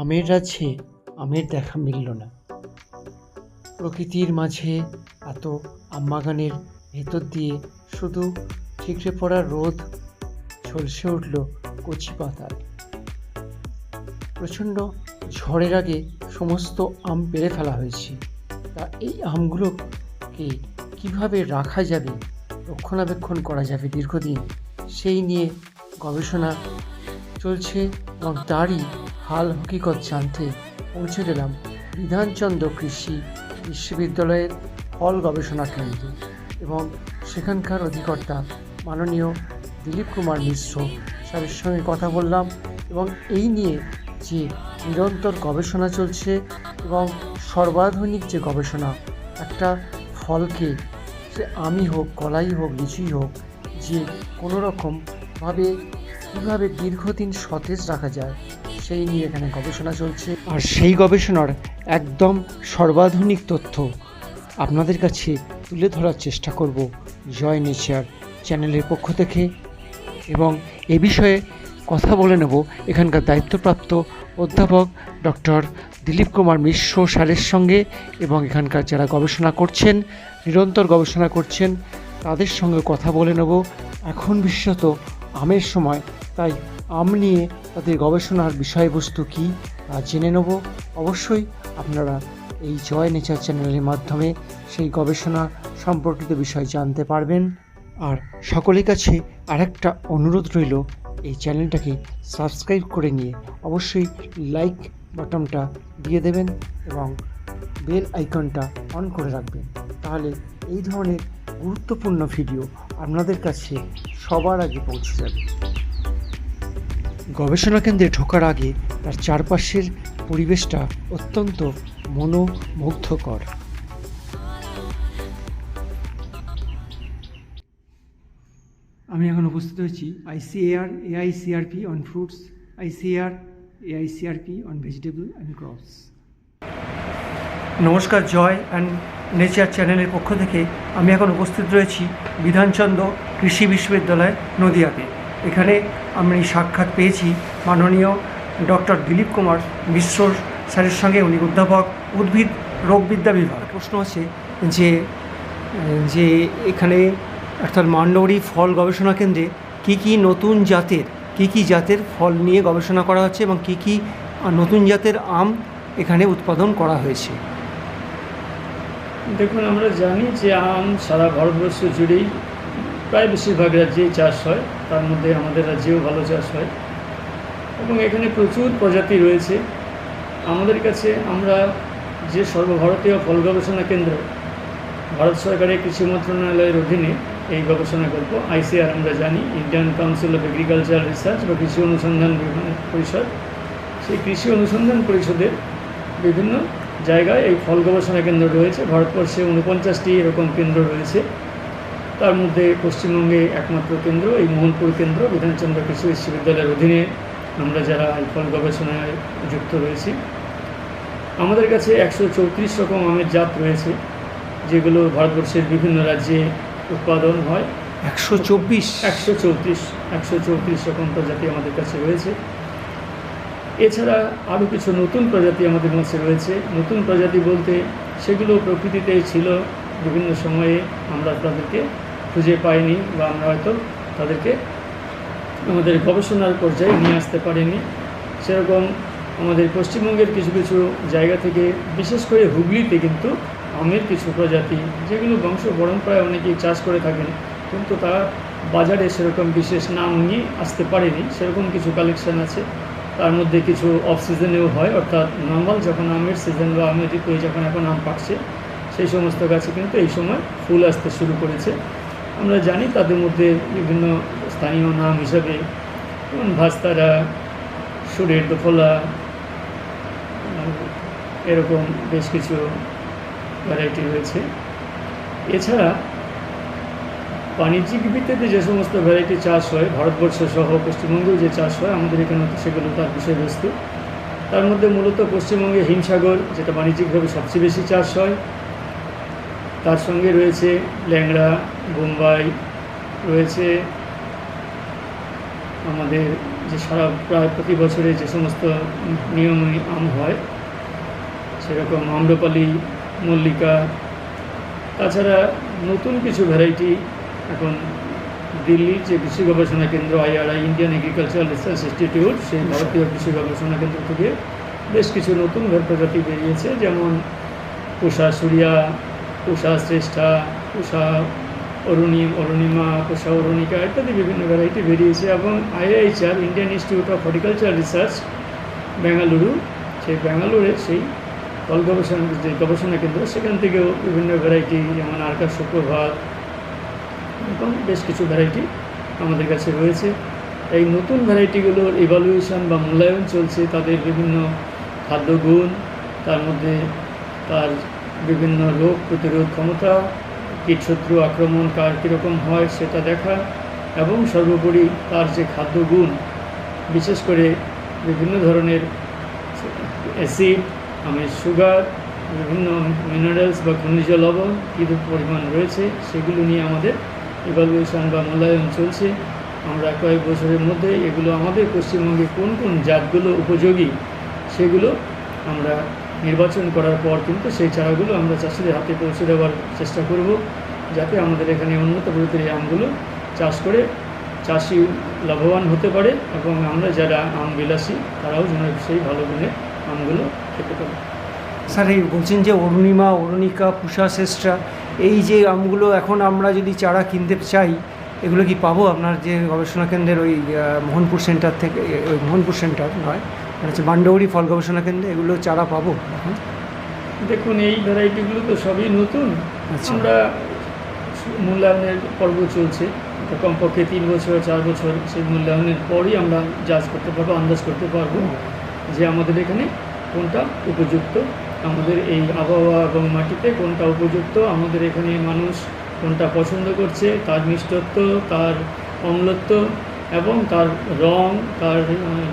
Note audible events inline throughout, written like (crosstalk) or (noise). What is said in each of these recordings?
আমের রাজ্যে আমের দেখা মিলল না। প্রকৃতির মাঝে এত আমবাগানের ভেতর দিয়ে শুধু ঠিকরে পড়া রোদ ঝলসে উঠল কচি পাতায় প্রচণ্ড ঝড়ের আগে সমস্ত আম পেড়ে ফেলা হয়েছে। তা এই আমগুলোকে কীভাবে রাখা যাবে, রক্ষণাবেক্ষণ করা যাবে দীর্ঘদিন, সেই নিয়ে গবেষণা চলছে এবং তারই হাল হকিকত জানতে পৌঁছে গেলাম বিধানচন্দ্র কৃষি বিশ্ববিদ্যালয়ের ফল গবেষণা কেন্দ্রে এবং সেখানকার অধিকর্তা মাননীয় দিলীপ কুমার মিশ্র স্যারের সঙ্গে কথা বললাম এবং এই নিয়ে যে নিরন্তর গবেষণা চলছে এবং সর্বাধুনিক যে গবেষণা, একটা ফলকে সে আমি হোক, কলাই হোক, লিচুই হোক, যে কোনো রকমভাবে কীভাবে দীর্ঘদিন সতেজ রাখা যায় সেই নিয়ে এখানে গবেষণা চলছে। আর সেই গবেষণার একদম সর্বাধুনিক তথ্য আপনাদের কাছে তুলে ধরার চেষ্টা করব জয় নেচার চ্যানেলের পক্ষ থেকে। এবং এ বিষয়ে কথা বলে নেব এখানকার দায়িত্বপ্রাপ্ত অধ্যাপক ডক্টর দিলীপ কুমার মিশ্র স্যারের সঙ্গে এবং এখানকার যারা গবেষণা করছেন, নিরন্তর গবেষণা করছেন, তাদের সঙ্গে কথা বলে নেব। এখন বিশেষত আমের সময়, তাই আম নিয়ে তাদের গবেষণার বিষয়বস্তু কী জেনে নেব। অবশ্যই আপনারা এই জয় নেচার চ্যানেলের মাধ্যমে সেই গবেষণা সম্পর্কিত বিষয় জানতে পারবেন। আর সকলের কাছে আরেকটা অনুরোধ রইল, এই চ্যানেলটাকে সাবস্ক্রাইব করে নিয়ে অবশ্যই লাইক বাটনটা দিয়ে দেবেন এবং বেল আইকনটা অন করে রাখবেন। তাহলে এই ধরনের গুরুত্বপূর্ণ ভিডিও আপনাদের কাছে সবার আগে পৌঁছে যাবে। গবেষণা কেন্দ্রে ঢোকার আগে তার চারপাশের পরিবেশটা অত্যন্ত মনোমুগ্ধকর। আমি এখন উপস্থিত হয়েছি ICAR AICRP on fruits ICAR AICRP on vegetable and crops নমস্কার, জয় অ্যান্ড নেচার চ্যানেলের পক্ষ থেকে আমি এখন উপস্থিত রয়েছি বিধানচন্দ্র কৃষি বিশ্ববিদ্যালয় নদিয়াতে। এখানে আমি সাক্ষাৎ পেয়েছি মাননীয় ডক্টর দিলীপ কুমার মিশ্র স্যারের সঙ্গে, উনি অধ্যাপক উদ্ভিদ রোগবিদ্যা বিভাগ। প্রশ্ন আছে যে যে এখানে অর্থাৎ মান্ডবরী ফল গবেষণা কেন্দ্রে কী কী নতুন জাতের, কী কী জাতের ফল নিয়ে গবেষণা করা হচ্ছে এবং কী কী নতুন জাতের আম এখানে উৎপাদন করা হয়েছে? দেখুন, আমরা জানি যে আম সারা ভারতবর্ষ জুড়েই প্রায় বেশিরভাগ রাজ্যেই চাষ হয়। তার মধ্যে আমাদের রাজ্যেও ভালো চাষ হয়। এবং এখানে প্রচুর প্রজাতি রয়েছে। আমাদের কাছে আমরা যে সর্বভারতীয় ফল গবেষণা কেন্দ্র, ভারত সরকারের কৃষি মন্ত্রণালয়ের অধীনে এই গবেষণা করব আইসিআর আমরা জানি Indian council of agriculture research বা কৃষি অনুসন্ধান পরিষদ। সেই কৃষি অনুসন্ধান পরিষদের বিভিন্ন জায়গায় এই ফল গবেষণা কেন্দ্র রয়েছে। ভারতবর্ষে উনপঞ্চাশটি এরকম কেন্দ্র রয়েছে। তার মধ্যে পশ্চিমবঙ্গে একমাত্র কেন্দ্র এই মোহনপুর কেন্দ্র বিধানচন্দ্র কৃষি বিশ্ববিদ্যালয়ের অধীনে আমরা যারা ফল গবেষণায় যুক্ত রয়েছি। আমাদের কাছে একশো চৌত্রিশ রকম আমের জাত রয়েছে যেগুলো ভারতবর্ষের বিভিন্ন রাজ্যে উৎপাদন হয়। একশো চব্বিশ? একশো চৌত্রিশ একশো চৌত্রিশ রকম প্রজাতি আমাদের কাছে রয়েছে। এছাড়া আরও কিছু নতুন প্রজাতি আমাদের কাছে রয়েছে। নতুন প্রজাতি বলতে সেগুলো প্রকৃতিতেই ছিল বিভিন্ন সময়ে আমরা তাদেরকে খুঁজে পাইনি বা আমরা হয়তো তাদেরকে আমাদের গবেষণার পর্যায়ে নিয়ে আসতে পারিনি। সেরকম আমাদের পশ্চিমবঙ্গের কিছু কিছু জায়গা থেকে, বিশেষ করে হুগলিতে কিন্তু আমের কিছু প্রজাতি, যেগুলো বংশ পরম্পরায় অনেকেই চাষ করে থাকেন, কিন্তু তারা বাজারে সেরকম বিশেষ নাম নিয়ে আসতে পারেনি। সেরকম কিছু কালেকশন আছে। তার মধ্যে কিছু অফ সিজনেও হয়, অর্থাৎ নর্মাল যখন আমের সিজন বা আমের ঋতুয়ে যখন এখন আম পাকছে, সেই সমস্ত গাছে কিন্তু এই সময় ফুল আসতে শুরু করেছে। আমরা জানি তাদের মধ্যে বিভিন্ন স্থানীয় নাম হিসাবে, যেমন ভাস্তারা, সুরের দোফলা, এরকম বেশ কিছু ভ্যারাইটি রয়েছে। এছাড়া বাণিজ্যিক ভিত্তিতে যে সমস্ত ভ্যারাইটি চাষ হয়, ভারতবর্ষ সহ পশ্চিমবঙ্গেও যে চাষ হয়, আমাদের এখানে সেগুলো তার বিষয়বস্তু। তার মধ্যে মূলত পশ্চিমবঙ্গে হিমসাগর, যেটা বাণিজ্যিকভাবে সবচেয়ে বেশি চাষ হয় তার সঙ্গে রয়েছে ল্যাংড়া, বোম্বাই, রয়েছে আমাদের যে সারা প্রায় প্রতি বছরে যে সমস্ত নিয়মে আম হয়, সেরকম আম্রপালি, মল্লিকা, তাছাড়া নতুন কিছু ভ্যারাইটি এখন দিল্লির যে কৃষি গবেষণা কেন্দ্র, IRI Indian agricultural research institute সেই ভারতীয় কৃষি গবেষণা কেন্দ্র থেকে বেশ কিছু নতুন প্রজাতি বেরিয়েছে, যেমন উষা সূর্যা উষা শ্রেষ্ঠা উষা অরুণী, অরুণিমা উষা অরুণিকা ইত্যাদি বিভিন্ন ভ্যারাইটি বেরিয়েছে এবং IIHR Indian institute of horticulture research Bengaluru সেই ব্যাঙ্গালুরে সেই ফল গবেষণা, যে গবেষণা কেন্দ্র, সেখান থেকেও বিভিন্ন ভ্যারাইটি যেমন আরকা সুপ্রভাত এবং বেশ কিছু ভ্যারাইটি আমাদের কাছে রয়েছে। এই নতুন ভ্যারাইটিগুলোর ইভালুয়েশন বা মূল্যায়ন চলছে, তাদের বিভিন্ন খাদ্যগুণ, তার মধ্যে তার বিভিন্ন রোগ প্রতিরোধ ক্ষমতা, কীটশত্রু আক্রমণ কার কীরকম হয় সেটা দেখা, এবং সর্বোপরি তার যে খাদ্যগুণ, বিশেষ করে বিভিন্ন ধরনের অ্যাসিড আমের সুগার, বিভিন্ন মিনারেলস বা খনিজ লবণ কী পরিমাণ রয়েছে সেগুলো নিয়ে আমাদের ইভালুয়েশন বা মূল্যায়ন চলছে। আমরা কয়েক বছরের মধ্যে এগুলো আমাদের পশ্চিমবঙ্গে কোন কোন জাতগুলো উপযোগী সেগুলো আমরা নির্বাচন করার পর কিন্তু সেই চারাগুলো আমরা চাষিদের হাতে পৌঁছে দেওয়ার চেষ্টা করব, যাতে আমাদের এখানে উন্নত প্রকৃতির এই আমগুলো চাষ করে চাষি লাভবান হতে পারে এবং আমরা যারা আম বিলাসী, তারাও যেন সেই ভালো গুণে আমগুলো খেতে পারে। স্যার, এই বলছেন যে অরুণিমা, অরুণিকা, পুষা, শ্রেষ্ঠা, এই যে আমগুলো এখন আমরা যদি চারা কিনতে চাই, এগুলো কি পাবো? আপনার যে গবেষণা কেন্দ্রের ওই মোহনপুর সেন্টার থেকে, ওই মোহনপুর সেন্টার নয় হচ্ছে মান্ডৌরি ফল গবেষণা কেন্দ্রে এগুলো চারা পাবো। এখন দেখুন এই ভ্যারাইটিগুলো তো সবই নতুন। আচ্ছা। আমরা মূল্যায়নের পর্ব চলছে। কমপক্ষে তিন বছর চার বছর সেই মূল্যায়নের পরই আমরা জাজ করতে পারব আন্দাজ করতে পারব যে আমাদের এখানে কোনটা উপযুক্ত আমাদের এই আবহাওয়া এবং মাটিতে কোনটা উপযুক্ত আমাদের এখানে মানুষ কোনটা পছন্দ করছে তার মিষ্টত্ব তার অম্লত্ব এবং তার রং, তার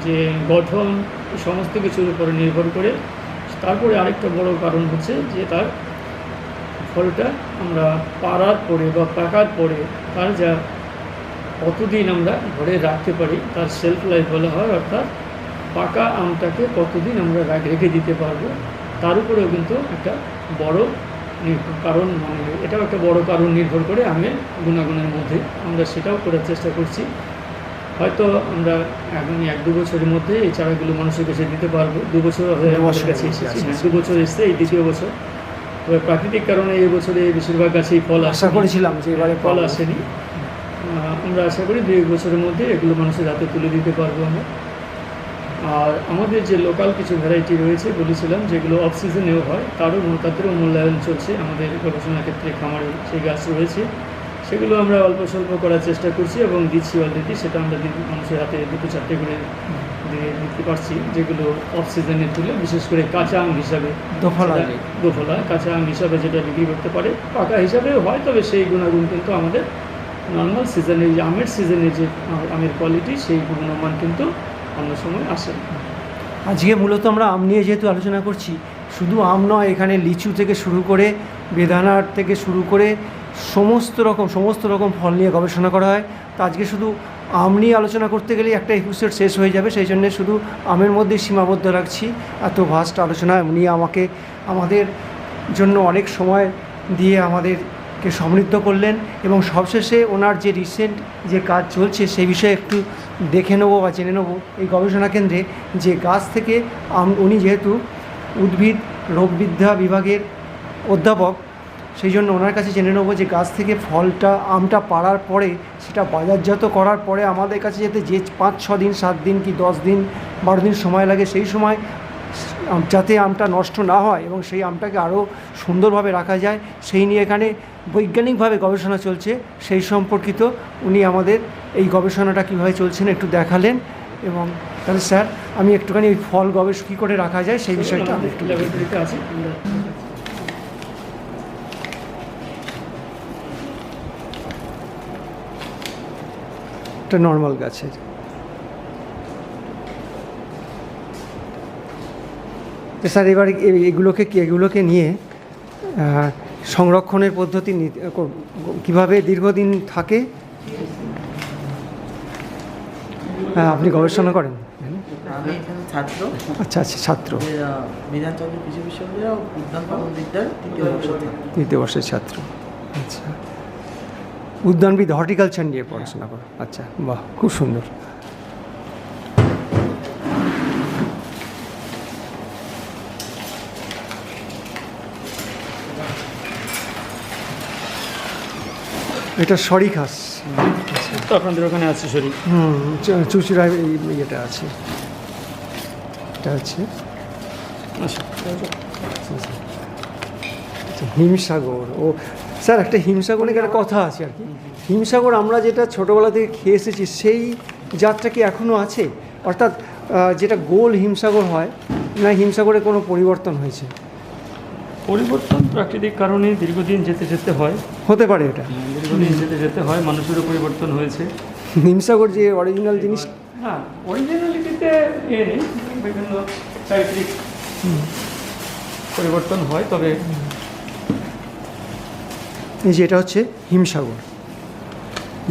যে গঠন, সমস্ত কিছুর উপরে নির্ভর করে। তারপরে আরেকটা বড় কারণ হচ্ছে যে তার ফলটা আমরা পাড়ার পরে বা পাকার পরে তার যা কতদিন আমরা ঘরে রাখতে পারি, তার সেলফ লাইফ বলা হয়, অর্থাৎ পাকা আমটাকে কতদিন আমরা রেখে দিতে পারব, তার উপরেও কিন্তু একটা বড় কারণ মানে এটাও একটা বড় কারণ নির্ভর করে আমের গুণাগুণের মধ্যে। আমরা সেটাও করার চেষ্টা করছি। হয়তো আমরা আগামী এক দু বছরের মধ্যে এই চারাগুলো মানুষের কাছে দিতে পারব। দু বছর হয়ে আমাদের কাছে এসেছি। দু বছর এসছে এই দ্বিতীয় বছর। তবে প্রাকৃতিক কারণে এই বছরে বেশিরভাগ গাছেই ফল আশা করেছিলাম যে এবারে ফল আসেনি। আমরা আশা করি দু এক বছরের মধ্যে এগুলো মানুষের হাতে তুলে দিতে পারব আমরা। আর আমাদের যে লোকাল কিছু ভ্যারাইটি রয়েছে বলেছিলাম যেগুলো অফ সিজনেও হয় তারও তাদেরও মূল্যায়ন চলছে। আমাদের গবেষণা ক্ষেত্রে খামারে সেই গাছ রয়েছে। সেগুলো আমরা অল্প স্বল্প করার চেষ্টা করছি এবং দিচ্ছি অলরেডি সেটা আমরা মানুষের হাতে দুটো চারটে করে দিয়ে দিতে পারছি যেগুলো অফ সিজনে তুলে বিশেষ করে কাঁচা আম হিসাবে দোফলা দোফলা কাঁচা আম হিসাবে যেটা বিক্রি করতে পারে পাকা হিসাবেও হয় তবে সেই গুণাগুণ কিন্তু আমাদের নর্মাল সিজনে যে আমের সিজনে যে আমের কোয়ালিটি সেই গুণমান কিন্তু অন্য সময় আসে। আজকে মূলত আমরা আম নিয়ে যেহেতু আলোচনা করছি শুধু আম নয় এখানে লিচু থেকে শুরু করে বেদানার থেকে শুরু করে সমস্ত রকম সমস্ত রকম ফল নিয়ে গবেষণা করা হয়। তো আজকে শুধু আম নিয়ে আলোচনা করতে গেলে একটা এপিসোড শেষ হয়ে যাবে, সেই জন্য শুধু আমের মধ্যেই সীমাবদ্ধ রাখছি। এত ভাস্ট আলোচনা, উনি আমাকে, আমাদের জন্য অনেক সময় দিয়ে আমাদেরকে সমৃদ্ধ করলেন এবং সবশেষে ওনার যে রিসেন্ট যে কাজ চলছে, সেই বিষয়ে একটু দেখে নেব বা জেনে নেব এই গবেষণা কেন্দ্রে যে গাছ থেকে আম- উনি যেহেতু উদ্ভিদ, রোগবিদ্যা বিভাগের অধ্যাপক সেই জন্য ওনার কাছে জেনে নেব যে গাছ থেকে ফলটা, আমটা পাড়ার পরে সেটা বাজারজাত করার পরে আমাদের কাছে যাতে যে পাঁচ, ছ দিন, সাত দিন কি দশ দিন, বারো দিন সময় লাগে সেই সময় যাতে আমটা নষ্ট না হয় এবং সেই আমটাকে আরও সুন্দরভাবে রাখা যায়, সেই নিয়ে এখানে বৈজ্ঞানিকভাবে গবেষণা চলছে। সেই সম্পর্কিত উনি আমাদের এই গবেষণাটা কীভাবে চলছেন একটু দেখালেন এবং তাহলে স্যার, আমি একটুখানি ওই ফল গবেষ, কী করে রাখা যায় সেই বিষয়টা আমি একটু বলি। ল্যাবরেটরিতে আছে আমরা একটা নর্মাল গাছের। তো স্যার এবার এগুলোকে কি এগুলোকে নিয়ে সংরক্ষণের পদ্ধতি কীভাবে দীর্ঘদিন থাকে? আপনি গবেষণা করেন। আমি ছাত্র। আচ্ছা আচ্ছা ছাত্র। আমাদের, কৃষি বিশ্ববিদ্যালয় উদ্যান পালন বিদ্যার তৃতীয় বর্ষের ছাত্র। আচ্ছা। উদ্যানবিদ হর্টিকালচার নিয়ে পড়াশোনা করো। আচ্ছা বাহ খুব সুন্দর। এটা সরি খাস তো আপনাদের ওখানে আছে সরি। হুম চু- চুচুড়ায় এই ইয়েটা আছে। এটা হচ্ছে আচ্ছা আচ্ছা, হিমসাগর। ও স্যার একটা হিমসাগর নিয়ে একটা কথা আছে আর কি। হিমসাগর আমরা যেটা ছোটোবেলা থেকে খেয়ে এসেছি সেই জাতটা কি এখনও আছে? অর্থাৎ যেটা গোল হিমসাগর হয় না হিমসাগরে কোনো পরিবর্তন হয়েছে? পরিবর্তন প্রাকৃতিক কারণে দীর্ঘদিন যেতে যেতে হয়। হতে পারে এটা। দীর্ঘদিন যেতে যেতে হয় মানুষেরও পরিবর্তন হয়েছে। হিমসাগর যে অরিজিনাল জিনিস হ্যাঁ অরিজিনালিটিতে এ নেই বিভিন্ন পরিবর্তন হয় তবে এই যে এটা হচ্ছে হিমসাগর,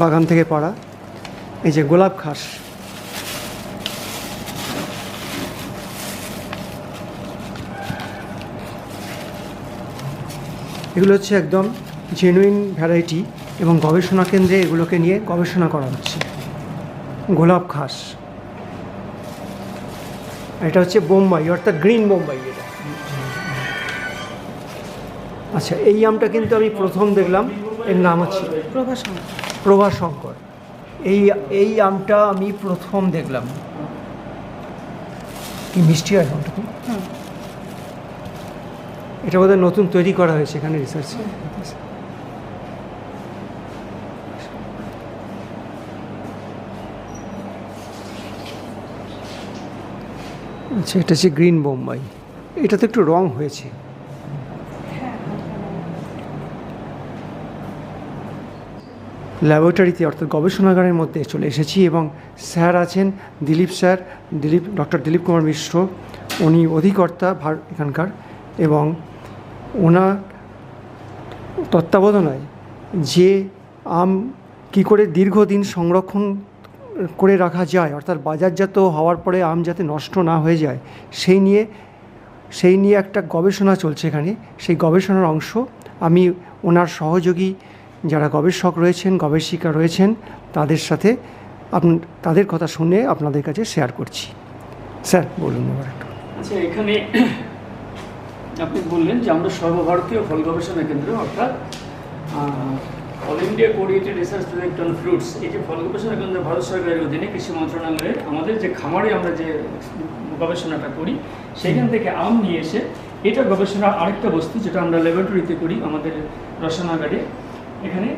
বাগান থেকে পাড়া, এই যে গোলাপ ঘাস। এগুলো হচ্ছে একদম জেনুইন ভ্যারাইটি এবং গবেষণা কেন্দ্রে এগুলোকে নিয়ে গবেষণা করা হচ্ছে। গোলাপ ঘাস। এটা হচ্ছে বোম্বাই, অর্থাৎ গ্রিন বোম্বাই এটা। আচ্ছা এই আমটা কিন্তু আমি প্রথম দেখলাম এর নাম হচ্ছে প্রভাশঙ্কর এই এই আমটা আমি প্রথম দেখলাম। কি মিষ্টি হয় আমটা? এটা বোধহয় নতুন তৈরি করা হয়েছে এখানে রিসার্চ আচ্ছা এটা হচ্ছে গ্রিন বোম্বাই। এটা তো একটু রং হয়েছে। ল্যাবরেটরিতে অর্থাৎ গবেষণাগারের মধ্যে চলে এসেছি এবং স্যার আছেন দিলীপ স্যার, দিলীপ, ডক্টর দিলীপ কুমার মিশ্র। উনি অধিকর্তা ভার এখানকার এবং ওনার তত্ত্বাবধানায় যে আম কি করে দীর্ঘদিন সংরক্ষণ করে রাখা যায়, অর্থাৎ বাজারজাত হওয়ার পরে আম যাতে নষ্ট না হয়ে যায়, সেই নিয়ে সেই নিয়ে একটা গবেষণা চলছে এখানে। সেই গবেষণার অংশ আমি ওনার সহযোগী যারা গবেষক রয়েছেন, গবেষিকা রয়েছেন, তাদের সাথে আপন, তাদের কথা শুনে আপনাদের কাছে শেয়ার করছি। স্যার বলুন এবার একটু। আচ্ছা এখানে আপনি বললেন যে আমরা সর্বভারতীয় ফল গবেষণা কেন্দ্র, অর্থাৎ all India coordinated research project on fruits এই যে ফল গবেষণা কেন্দ্র ভারত সরকারের অধীনে কৃষি মন্ত্রণালয়ের আমাদের যে খামারে আমরা যে গবেষণাটা করি সেখান থেকে আম নিয়ে এসে এটা গবেষণার আরেকটা বস্তু যেটা আমরা ল্যাবরেটরিতে করি আমাদের রসনাগারে। এখানে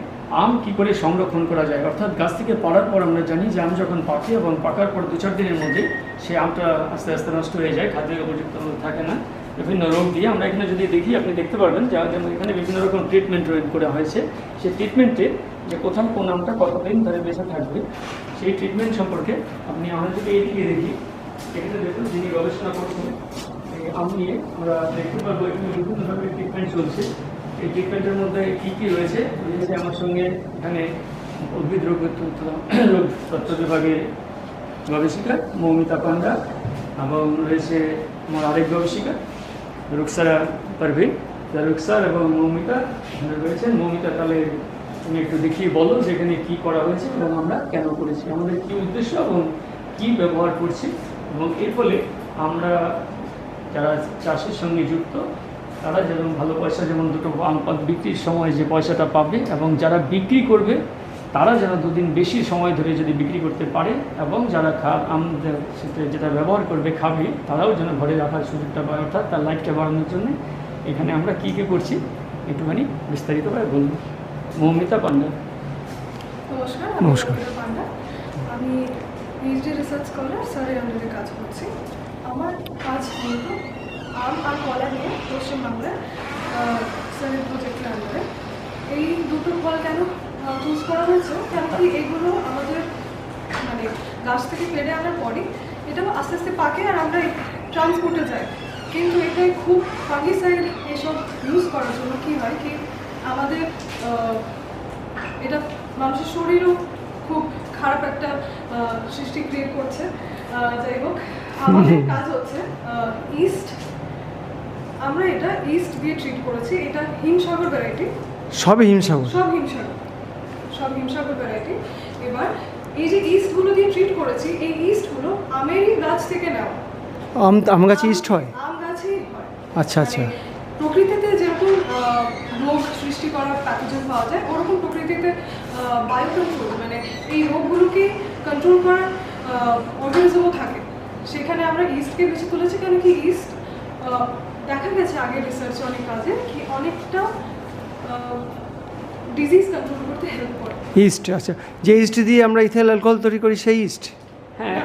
আম কি করে সংরক্ষণ করা যায়? অর্থাৎ গাছ থেকে পাড়ার পর আমরা জানি যে আম যখন পাকে এবং পাকার পর দু চার দিনের মধ্যে সে আমটা আস্তে আস্তে নষ্ট হয়ে যায়, খাদ্যের উপযুক্ত থাকে না। বিভিন্ন রোগ দিয়ে আমরা এখানে যদি দেখি, আপনি দেখতে পারবেন যে যেমন এখানে বিভিন্ন রকম ট্রিটমেন্ট করা হয়েছে। সেই ট্রিটমেন্টে যে কোথাও কোন আমটা কতদিন ধরে বেঁচে থাকবে, সেই ট্রিটমেন্ট সম্পর্কে আপনি আমরা যদি এইদিকে দেখি, এখানে দেখুন যিনি গবেষণা করছেন আম নিয়ে আমরা দেখতে পারব এখানে বিভিন্ন ধরনের ট্রিটমেন্ট চলছে। এই ট্রিটমেন্টের মধ্যে কী কী রয়েছে? আমার সঙ্গে এখানে উদ্ভিদ রোগ রোগ তত্ত্ব বিভাগের গবেষিকা, মৌমিতা পান্ডা এবং রয়েছে আমার আরেক গবেষিকা রুকসারা পারভিন। তা রুকসার এবং মৌমিতা রয়েছেন। মৌমিতা, তাহলে তুমি একটু দেখিয়ে বলো যে এখানে কী করা হয়েছে এবং আমরা কেন করেছি, আমাদের কী উদ্দেশ্য এবং কী ব্যবহার করছি। এবং এর ফলে আমরা যারা চাষের সঙ্গে যুক্ত তারা যেমন ভালো পয়সা যেমন দুটো আম পাত বিক্রির সময় যে পয়সাটা পাবে এবং যারা বিক্রি করবে তারা যেন দুদিন বেশি সময় ধরে যদি বিক্রি করতে পারে এবং যারা খা আম যেটা ব্যবহার করবে খাবে তারাও যেন ঘরে রাখার সুযোগটা পায়। অর্থাৎ তার লাইফটা বাড়ানোর জন্য এখানে আমরা কী কী করছি একটুখানি বিস্তারিতভাবে বলব মৌমিতা পান্ডা। নমস্কার নমস্কার। আমি পান্ডা। আমি পিএইচডি রিসার্চ স্কলার স্যারের আন্ডারে কাজ করছি। আমার কাজ আম আর কলা নিয়ে পশ্চিমবাংলার স্যারের প্রজেক্টের আন্ডারে এই দুটো ফল কেন চুজ করা হয়েছে? কেন কি এগুলো আমাদের মানে গাছ থেকে পেরে আনার পরে এটা আস্তে আস্তে পাকে আর আমরা ট্রান্সপোর্টে যাই। কিন্তু এটাই খুব ফাঙ্গিসাইড এসব ইউজ করার জন্য কী হয় কি আমাদের এটা মানুষের শরীরও খুব খারাপ একটা সৃষ্টি ক্রিয়েট করছে। যাই হোক আমাদের (laughs) কাজ হচ্ছে ইস্ট আমরা এটা ইস্ট দিয়ে ট্রিট করেছি। এটা হিমসাগর ভ্যারাইটি সব হিমসাগর? সব হিমসাগর। সব হিমসাগর ভ্যারাইটি এবার এই যে ইস্টগুলো দিয়ে ট্রিট করেছি এই ইস্টগুলো আমেরই গাছ থেকে নেওয়া। আম আম গাছে ইস্ট হয়? আম গাছেই হয়। আচ্ছা আচ্ছা। মানে প্রকৃতিতে যেরকম রোগ সৃষ্টি করার প্যাথোজেন পাওয়া যায় ওরকম প্রকৃতিতে বায়োকন্ট্রোল মানে এই রোগগুলোকে কন্ট্রোল করার অর্গানিজমও থাকে। সেখানে আমরা ইস্টকে বেশি তুলেছি কেন কি ইস্ট দেখা গেছে আগে রিসার্চ অনেক কাজে কি অনেকটা ডিজিজ কন্ট্রোল করতে হেল্প করে ইস্ট আচ্ছা যে ইস্ট দিয়ে আমরা ইথাইল অ্যালকোহল তৈরি করি সেই ইস্ট হ্যাঁ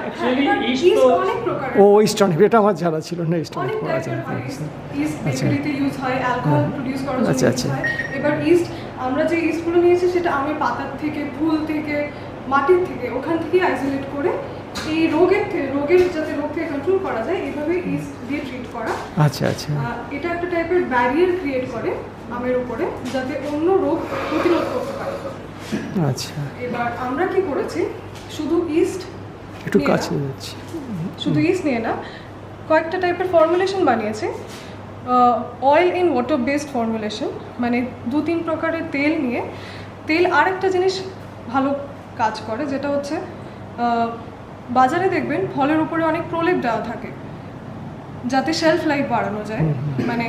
প্রকারের ও ইস্ট অনেক এটা আমার জানা ছিল না ইস্ট অনেক আচ্ছা আচ্ছা। আচ্ছা। হয় আচ্ছা, আচ্ছা। হয় এবার ইস্ট আমরা যে ইস্টগুলো নিয়েছি সেটা আমের পাতার থেকে ফুল থেকে মাটির থেকে ওখান থেকে আইসোলেট করে এই রোগের রোগের যাতে রোগ থেকে কন্ট্রোল করা যায় এইভাবে ইস্ট দিয়ে ট্রিট করা। আচ্ছা আচ্ছা। এটা একটা টাইপের ব্যারিয়ার ক্রিয়েট করে আমের উপরে যাতে অন্য রোগ প্রতিরোধ করতে পারে। আচ্ছা। এবার আমরা কি করেছি? শুধু ইস্ট একটু নিয়ে কাছে যাচ্ছি। শুধু ইস্ট নিয়ে না কয়েকটা টাইপের ফর্মুলেশন বানিয়েছে। Oil in water based formulation মানে দু তিন প্রকারের তেল নিয়ে তেল আরেকটা জিনিস ভালো কাজ করে যেটা হচ্ছে বাজারে দেখবেন ফলের উপরে অনেক প্রলেপ দেওয়া থাকে যাতে শেলফ লাইফ বাড়ানো যায়। মানে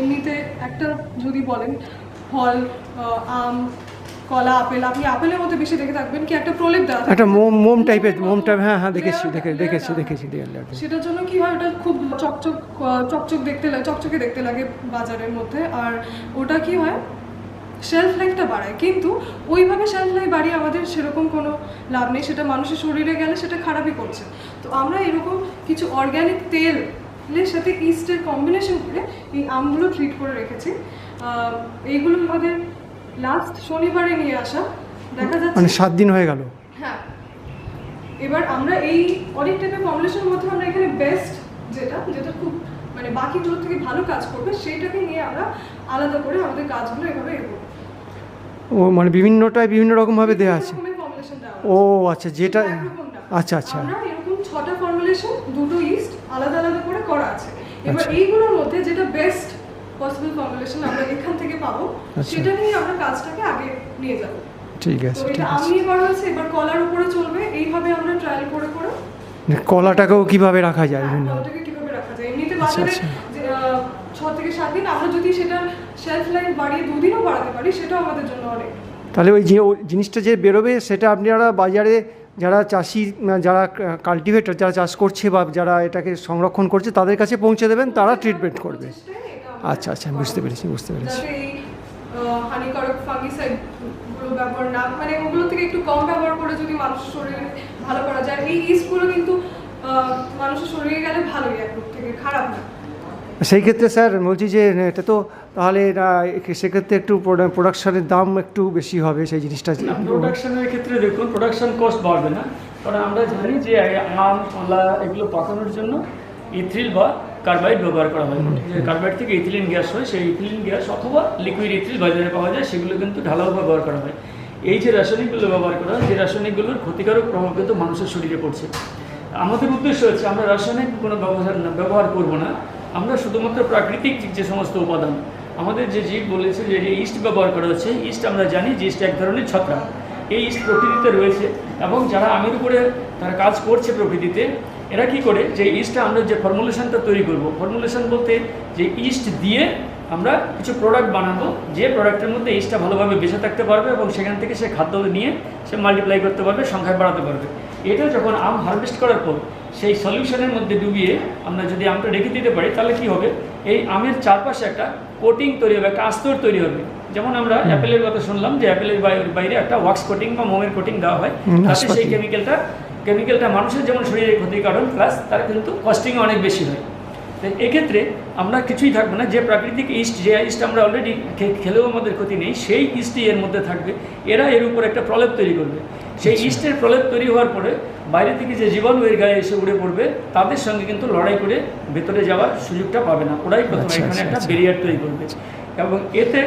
এমনিতে একটা যদি বলেন ফল আম কলা আপেল আপনি আপেলের মধ্যে বেশি দেখে থাকবেন কি একটা প্রলেপ দেওয়া একটা মোম মোম টাইপের মোম টাইপ হ্যাঁ হ্যাঁ দেখেছি দেখে দেখেছি দেখেছি সেটার জন্য কি হয় ওটা খুব চকচক চকচক দেখতে লাগে চকচকে দেখতে লাগে বাজারের মধ্যে। আর ওটা কি হয় শেলফ লাইফটা বাড়ায়। কিন্তু ওইভাবে শেলফ লাইফ বাড়িয়ে আমাদের সেরকম কোনো লাভ নেই। সেটা মানুষের শরীরে গেলে সেটা খারাপই করছে। তো আমরা এরকম কিছু অর্গ্যানিক তেল এর সাথে ইস্টের কম্বিনেশন করে এই আমগুলো ট্রিট করে রেখেছি। এইগুলো আমাদের লাস্ট শনিবারে নিয়ে আসা। দেখা যাচ্ছে মানে সাত দিন হয়ে গেল। হ্যাঁ। এবার আমরা এই অনেক টাইপের ফর্মুলেশনের মধ্যে আমরা এখানে বেস্ট যেটা যেটা খুব মানে বাকি বাকিগুলোর থেকে ভালো কাজ করবে সেইটাকে নিয়ে আমরা আলাদা করে আমাদের কাজগুলো এভাবে এগোবো। ও মানে বিভিন্নটায় বিভিন্ন রকমভাবে দেওয়া আছে। ও আচ্ছা যেটা। আচ্ছা আচ্ছা। এরকম ছটা ফর্মুলেশন দুটো ইস্ট আলাদা আলাদা করে করা আছে। এবার আচ্ছা। এইগুলোর মধ্যে যেটা বেস্ট পসিবল ফর্মুলেশন আমরা এখান থেকে পাবো আচ্ছা। সেটা নিয়ে আমরা কাজটাকে আগে নিয়ে যাব। ঠিক আছে ঠিক আছে। আমি করা হয়েছে এবার কলার উপরে চলবে। এইভাবে আমরা ট্রায়াল করে করে কলাটাকেও কীভাবে রাখা যায় হ্যাঁ, ফলটাকে কীভাবে রাখা যায়? এমনিতে আচ্ছা, বাজারে। ছ থেকে সাত দিন আমরা যদি সেটা শেলফ লাইফ বাড়িয়ে দুদিনও বাড়াতে পারি সেটাও আমাদের জন্য অনেক। তাহলে ওই যে জিনিসটা যে বেরোবে সেটা আপনারা বাজারে যারা চাষি যারা কাল্টিভেটর যারা চাষ করছে বা যারা এটাকে সংরক্ষণ করছে তাদের কাছে পৌঁছে দেবেন তারা ট্রিটমেন্ট করবে। আচ্ছা আচ্ছা আমি বুঝতে পেরেছি বুঝতে পেরেছি। হানিকারক ফাঙ্গিসাইডগুলো ব্যবহার না মানে ওগুলো থেকে একটু কম ব্যবহার করে যদি মানুষের শরীরে ভালো করা যায়। এই ইস্টগুলো কিন্তু মানুষের শরীরে গেলে ভালোই এক থেকে খারাপ না। সেই ক্ষেত্রে স্যার বলছি যে এটা তো তাহলে সেক্ষেত্রে একটু প্রোডাকশনের দাম একটু বেশি হবে সেই জিনিসটা। প্রোডাকশনের ক্ষেত্রে দেখুন প্রোডাকশন কস্ট বাড়বে না। কারণ আমরা জানি যে আম কলা এগুলো পাকানোর জন্য ইথিল বা কার্বাইড ব্যবহার করা হয়। যে কার্বাইড থেকে ইথিলিন গ্যাস হয় সেই ইথিলিন গ্যাস অথবা লিকুইড ইথিল বাজারে পাওয়া যায় সেগুলো কিন্তু ঢালাও ব্যবহার করা হয়। এই যে রাসায়নিকগুলো ব্যবহার করা হয় যে রাসায়নিকগুলোর ক্ষতিকারক প্রভাব কিন্তু মানুষের শরীরে পড়ছে। আমাদের উদ্দেশ্য হচ্ছে আমরা রাসায়নিক কোনো ব্যবহার না ব্যবহার করব না। আমরা শুধুমাত্র প্রাকৃতিক যে সমস্ত উপাদান, আমাদের যে জীব বলেছে যে ইস্ট ব্যবহার করা হচ্ছে, ইস্ট আমরা জানি যে ইস্ট এক ধরনের ছত্রাক। এই ইস্ট প্রকৃতিতে রয়েছে এবং যারা আমের উপরে তারা কাজ করছে প্রকৃতিতে, এরা কি করে যে ইস্টটা আমরা যে ফর্মুলেশনটা তৈরি করব ফর্মুলেশন বলতে যে ইস্ট দিয়ে আমরা কিছু প্রোডাক্ট বানাবো, যে প্রোডাক্টের মধ্যে ইস্টটা ভালোভাবে বেঁচে থাকতে পারবে এবং সেখান থেকে সে খাদ্য নিয়ে সে মাল্টিপ্লাই করতে পারবে, সংখ্যায় বাড়াতে পারবে। এটা যখন আম হারভেস্ট করার পর সেই সলিউশনের মধ্যে ডুবিয়ে আমরা যদি আমটা রেখে দিতে পারি তাহলে কি হবে? এই আমের চারপাশে একটা কোটিং তৈরি হবে একটা আস্তর তৈরি হবে। যেমন আমরা অ্যাপেলের কথা শুনলাম যে অ্যাপেলের বাইরে একটা ওয়াক্স কোটিং বা মোমের কোটিং দেওয়া হয়। তাতে। সেই কেমিক্যালটা কেমিক্যালটা মানুষের যেমন শরীরে ক্ষতিকারণ প্লাস তার কিন্তু কস্টিংও অনেক বেশি হয়। এক্ষেত্রে আমরা কিছুই থাকব না। যে প্রাকৃতিক ইস্ট যে ইস্ট আমরা অলরেডি খেলেও আমাদের ক্ষতি নেই সেই ইস্টই এর মধ্যে থাকবে। এরা এর উপর একটা প্রলেপ তৈরি করবে। সেই ইস্টের প্রলেপ তৈরি হওয়ার পরে বাইরে থেকে যে জীবাণু এর গায়ে এসে উড়ে পড়বে তাদের সঙ্গে কিন্তু লড়াই করে ভেতরে যাওয়ার সুযোগটা পাবে না। ওরাই প্রথমে আচ্ছা, এখানে আচ্ছা, একটা আচ্ছা। ব্যারিয়ার তৈরি করবে। এবং এতে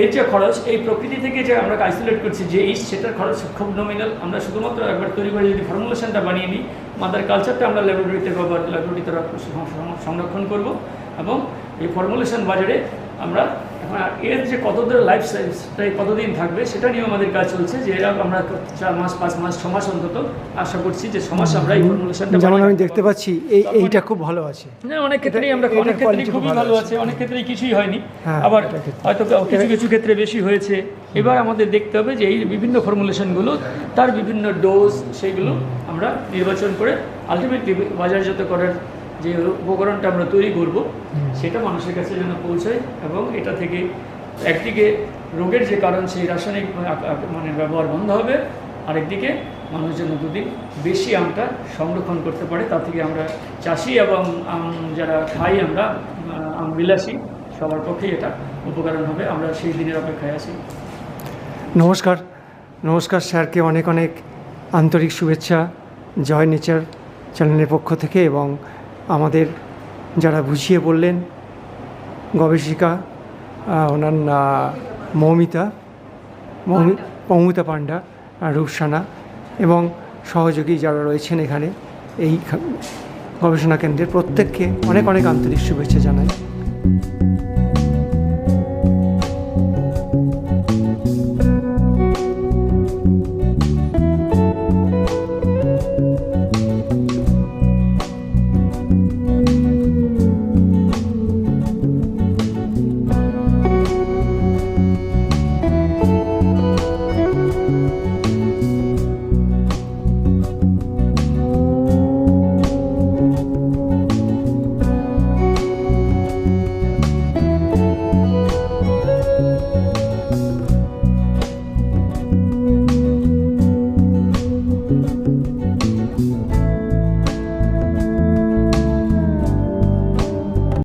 এর যে খরচ এই প্রকৃতি থেকে যে আমরা আইসোলেট করছি যে ইস্ট সেটার খরচ খুব নমিনাল আমরা শুধুমাত্র একবার তৈরি করে যদি ফর্মুলেশনটা বানিয়ে নিই মাদার কালচারটা আমরা ল্যাবরেটরিতে বা ল্যাবরেটরিতে সংরক্ষণ করব এবং এই ফর্মুলেশন বাজারে আমরা এখন এর যে কতদিন লাইফ সাইজটাই কতদিন থাকবে সেটা নিয়ে আমাদের কাজ চলছে যে এরা আমরা চার মাস পাঁচ মাস ছ মাস অন্তত আশা করছি যে ছ মাস আমরা এই ফর্মুলেশনটা যেমন আমি দেখতে পাচ্ছি এই এইটা খুব ভালো আছে। না অনেক ক্ষেত্রেই আমরা অনেক ক্ষেত্রেই খুবই ভালো ভালো আছে। অনেক ক্ষেত্রেই কিছুই হয়নি। হ্যাঁ, আবার হয়তো কিছু কিছু ক্ষেত্রে বেশি হয়েছে। এবার আমাদের দেখতে হবে যে এই বিভিন্ন ফর্মুলেশনগুলো তার বিভিন্ন ডোজ সেইগুলো আমরা নির্বাচন করে আলটিমেটলি বাজারজাত করার যে উপকরণটা আমরা তৈরি করব সেটা মানুষের কাছে যেন পৌঁছায় এবং এটা থেকে একদিকে রোগের যে কারণ সেই রাসায়নিক মানে ব্যবহার বন্ধ হবে আরেকদিকে মানুষ যেন দুদিন বেশি আমটা সংরক্ষণ করতে পারে তা থেকে আমরা চাষি এবং আম যারা খাই আমরা আম বিলাসী সবার পক্ষেই এটা উপকরণ হবে আমরা সেই দিনের অপেক্ষায় আছি। নমস্কার। নমস্কার স্যারকে অনেক অনেক আন্তরিক শুভেচ্ছা, জয় নেচার চ্যানেলের পক্ষ থেকে এবং আমাদের যারা বুঝিয়ে বললেন, গবেষিকা ওনার মৌমিতা, মৌমি- মৌমিতা আর রূপসানা এবং সহযোগী যারা রয়েছেন এখানে এই গবেষণা কেন্দ্রের প্রত্যেককে অনেক অনেক আন্তরিক শুভেচ্ছা জানাই।